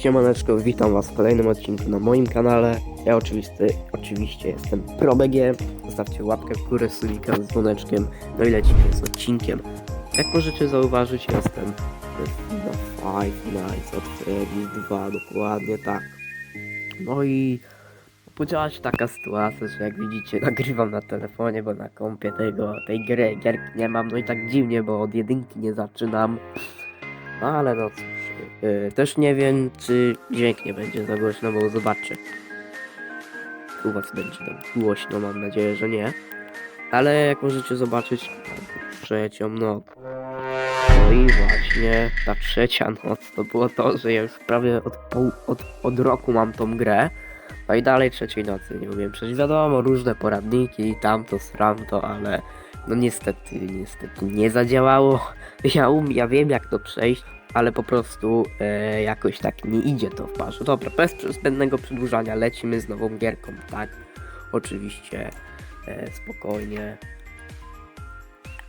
Siemaneczko, witam was w kolejnym odcinku na moim kanale. Ja oczywiście, oczywiście jestem ProBG. Zostawcie łapkę w górę, subika z dzwoneczkiem, no i lecimy z odcinkiem. Jak możecie zauważyć, jestem na Five Nights at Freddy's 2, dokładnie tak. No i podziała się taka sytuacja, że jak widzicie nagrywam na telefonie, bo na kompie tego, tej gry, gierki nie mam, no i tak dziwnie, bo od jedynki nie zaczynam. No ale no cóż, yy, też nie wiem, czy dźwięk nie będzie za głośno, bo zobaczcie. U was będzie tam głośno, mam nadzieję, że nie. Ale jak możecie zobaczyć, trzecią noc. No i właśnie ta trzecia noc to było to, że ja już prawie od, pół, od, od roku mam tą grę. No i dalej trzeciej nocy nie umiem przejść. Wiadomo, różne poradniki, tamto, stramto, ale no niestety, niestety nie zadziałało. Ja, um, ja wiem jak to przejść, ale po prostu e, jakoś tak nie idzie to w parze. Dobra, bez zbędnego przedłużania lecimy z nową gierką, tak? Oczywiście e, spokojnie.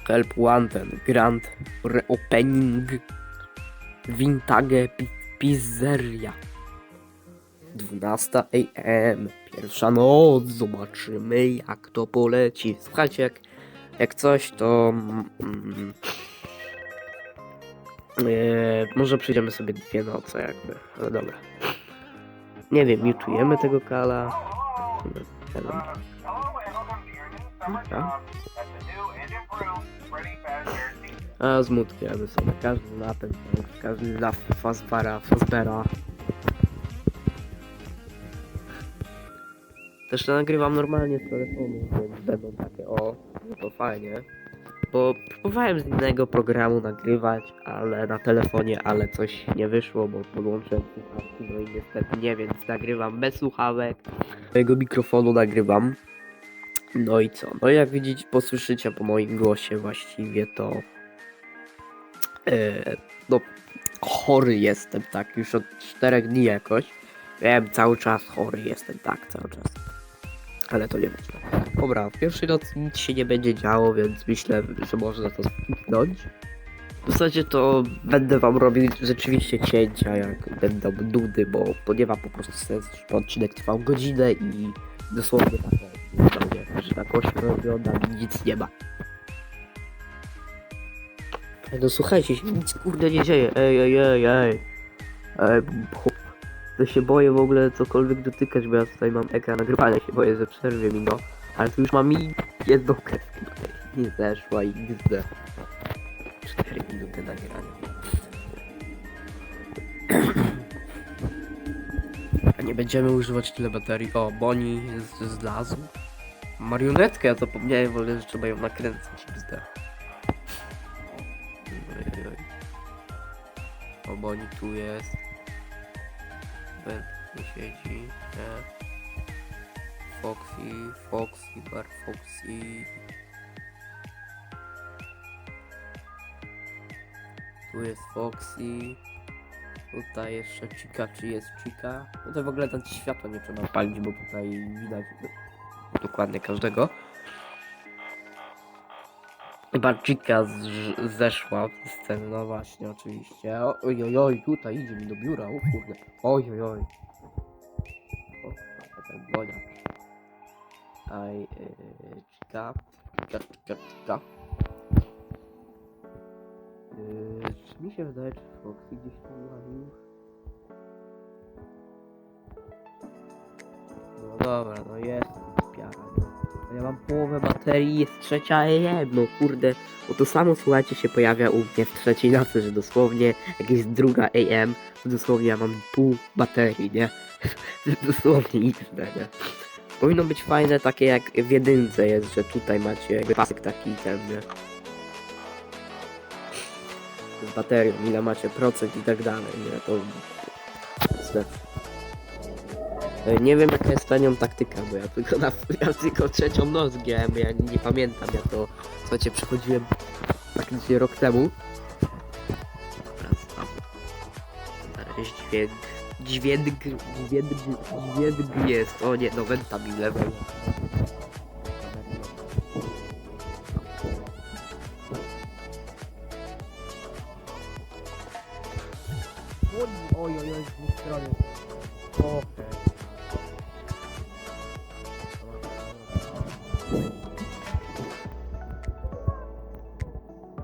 Help Wanted, Grand Reopening Vintage Pi- Pizzeria 12 am, pierwsza noc, zobaczymy jak to poleci. Słuchajcie, jak, jak coś to... Mm, Eee, może przyjdziemy sobie dwie noce jakby, ale dobra. Nie wiem, mutujemy tego kala. Dobra. A zmutujemy sobie każdy napęd, każdy na Fazbara, Fazbera. Też to nagrywam normalnie z telefonu, więc będą takie o, no to fajnie. Bo próbowałem z innego programu nagrywać, ale na telefonie, ale coś nie wyszło, bo podłączyłem słuchawki, no i niestety nie, więc nagrywam bez słuchawek. Mojego mikrofonu nagrywam. No i co? No jak widzicie, posłyszycie po moim głosie właściwie to... E, no, chory jestem, tak, już od czterech dni jakoś. Wiem, cały czas chory jestem, tak, cały czas. Ale to nie ważne. Dobra, w pierwszej nocy nic się nie będzie działo, więc myślę, że można to skipnąć. W zasadzie to będę wam robił rzeczywiście cięcia, jak będą nudy, bo to nie ma po prostu sensu, żeby odcinek trwał godzinę i dosłownie tak, że tak ośmiu oglądam i nic nie ma. No słuchajcie, się nic kurde nie dzieje, ej, ej, ej, ej. Ej, to się boję w ogóle cokolwiek dotykać, bo ja tutaj mam ekran nagrywania, się boję, że przerwie mi no. Ale tu już mam i jedną kreskę. Nie zeszła i XD. 4 minuty nagrania. Nie będziemy używać tyle baterii. O, Boni zlazł. Marionetkę, ja zapomniałem w ogóle, że trzeba ją nakręcać. Oj. O, Boni tu jest. Ben tu siedzi. Nie. Foxy, Foxy, Bar Foxy. Tu jest Foxy. Tutaj jeszcze Chica, czy jest Chica? No to w ogóle tam światło nie trzeba palić, bo tutaj widać dokładnie każdego. Z- zeszła z sceny, no właśnie, oczywiście. Oj, oj, oj, tutaj idzie mi do biura, o kurde. Oj, oj, oj. O, ten Bonia. Aj, yy, Chica, Chica, Chica, Chica. Yy, czy mi się wydaje, czy Foxy gdzieś tam łaził? No dobra, no jest ja mam połowę baterii, jest trzecia AM, no kurde. Bo to samo słuchajcie się pojawia u mnie w trzeciej nocy, że dosłownie jak jest druga AM, dosłownie ja mam pół baterii, nie? dosłownie XD, nie? Powinno być fajne takie jak w jedynce jest, że tutaj macie jakby pasek taki ten, nie? z baterią, ile macie procent i tak dalej, nie, to źle. E, Nie wiem jaka jest tanią taktyka, bo ja tylko na ja tylko trzecią noc grałem, ja nie, nie pamiętam, ja to słuchajcie przechodziłem praktycznie rok temu. Dobra, tam. Dźwięk. Dźwięk, dźwięk, dźwięk jest. O nie, no wenta mi level. Oj, oj, oj, z dwóch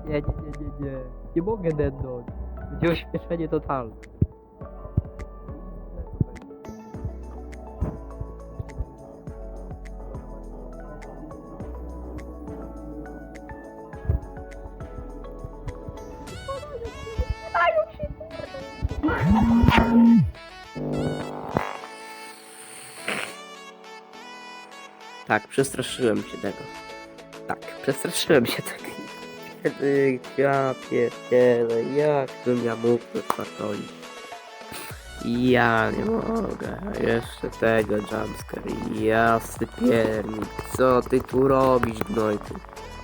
Nie, nie, nie, nie, nie. Nie mogę dednąć. Będzie ośmieszenie totalne. Tak, przestraszyłem się tego. Tak, przestraszyłem się tego. Ja pierdzielę, jak bym ja mógł to spartolić? Ja nie mogę, jeszcze tego jumpscare, jasny piernik, co ty tu robisz, gnojku?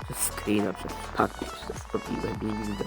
Przez screena, przez przypadek się zrobiłem, nigdy.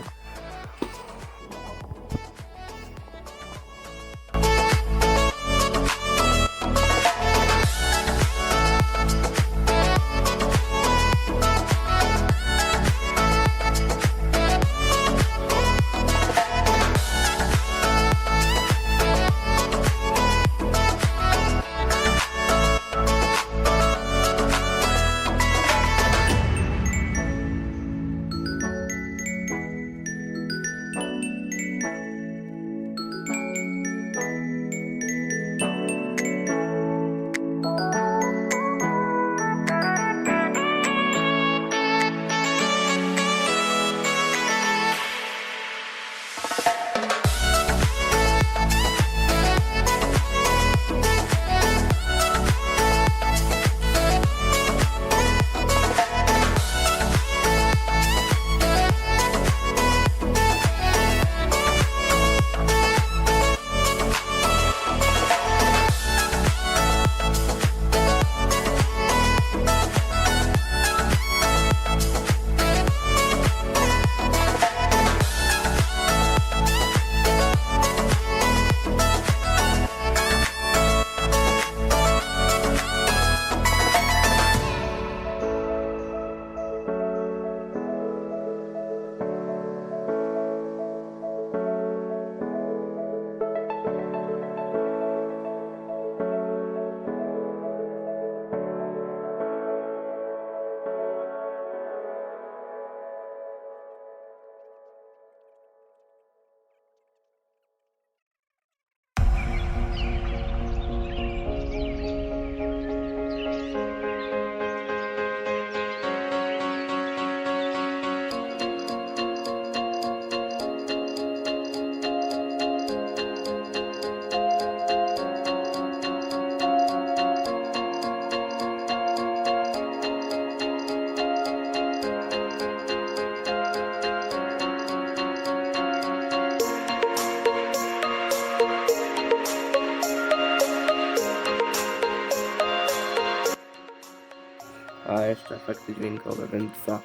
Efekty dźwiękowe, więc co?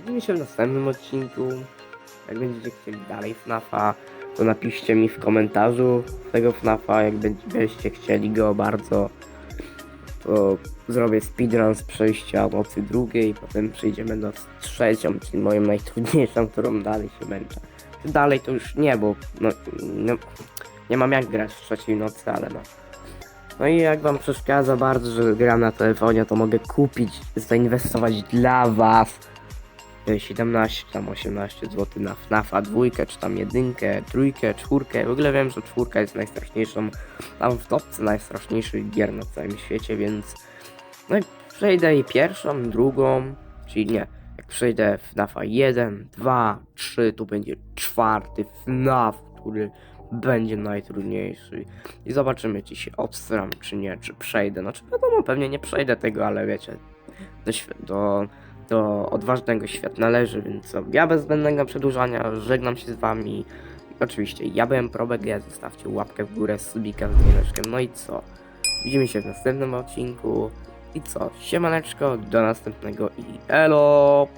Widzimy się w następnym odcinku. Jak będziecie chcieli dalej FNAFa, to napiszcie mi w komentarzu tego FNAFa. Jak będziecie chcieli go bardzo, to zrobię speedrun z przejścia nocy drugiej, potem przejdziemy do trzecią, czyli moją najtrudniejszą, którą dalej się męczę. Dalej to już nie, bo no, no, nie mam jak grać w trzeciej nocy, ale no. No i jak wam przeszkadza bardzo, że gram na telefonie, to mogę kupić, zainwestować dla was e, 17, tam 18 zł na FNAFa dwójkę, czy tam jedynkę, trójkę, czwórkę. W ogóle wiem, że czwórka jest najstraszniejszą, tam w topce najstraszniejszych gier na całym świecie, więc no i przejdę jej pierwszą, drugą, czyli nie, jak przejdę FNAFa 1, 2, 3, tu będzie czwarty FNAF, który będzie najtrudniejszy. I zobaczymy, czy się obstram, czy nie, czy przejdę. Znaczy, wiadomo, pewnie nie przejdę tego, ale wiecie, do, do, do odważnego świat należy, więc ja bez zbędnego przedłużania żegnam się z wami. Oczywiście, ja byłem Probek, zostawcie łapkę w górę, subika z dzwoneczkiem, no i co? Widzimy się w następnym odcinku. I co? Siemaneczko, do następnego i elo!